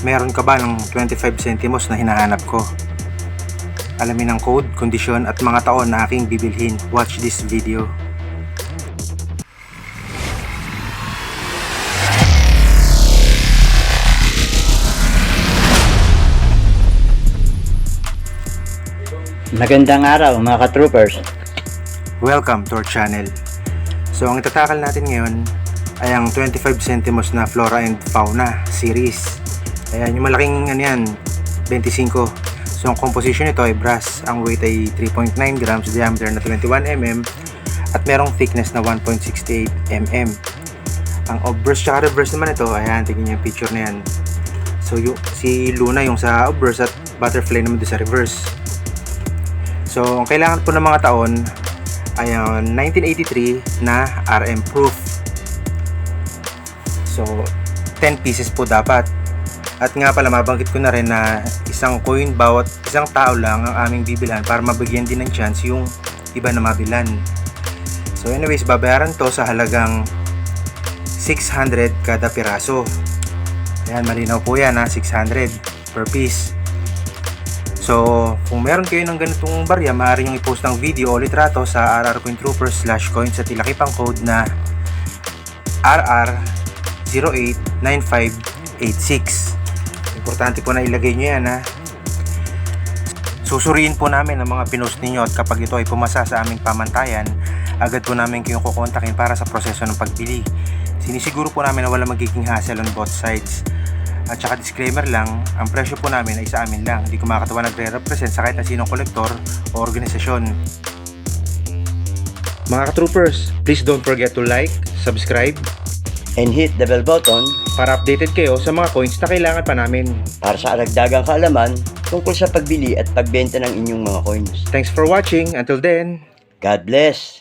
Meron ka ba ng 25 centimos na hinahanap ko? Alamin ang code, kondisyon at mga taon na aking bibilhin. Watch this video. Magandang araw mga ka-troopers. Welcome to our channel. So ang itatakal natin ngayon ay ang 25 centimos na Flora and Fauna series. Ayan, yung malaking ano yan, 25. So ang composition nito ay brass. Ang weight ay 3.9 grams, diameter na 21 mm at merong thickness na 1.68 mm. Ang obverse tsaka reverse naman ito, ayan, tingnan niyo yung picture na yan. So yung, si Luna yung sa obverse at butterfly naman doon sa reverse. So, ang kailangan po ng mga taon ay ang 1983 na RM proof. So, 10 pieces po dapat. At nga pala, mabanggit ko na rin na isang coin bawat isang tao lang ang aming bibilhan para mabigyan din ng chance yung iba na mabilan. So anyways, babayaran to sa halagang 600 kada piraso. Ayan, malinaw po yan ha, 600 per piece. So, kung meron kayo ng ganitong barya, maaari nyo i-post ng video o litrato sa RR Coin Troopers slash coins at ilaki pang code na RR089586. Importante po na ilagay nyo yan ha. Susuriin po namin ang mga pinost ninyo at kapag ito ay pumasa sa aming pamantayan, agad po namin kayong kukontakin para sa proseso ng pagbili. Sinisiguro po namin na wala magiging hassle on both sides. At saka disclaimer lang, ang presyo po namin ay sa amin lang. Hindi ko makakatawa nagre-represent sa kahit na sinong kolektor o organisasyon. Mga troopers, please don't forget to like, subscribe, And hit the bell button para updated kayo sa mga coins na kailangan pa namin. para sa aragdagang kaalaman tungkol sa pagbili at pagbenta ng inyong mga coins. Thanks for watching. Until then, God bless!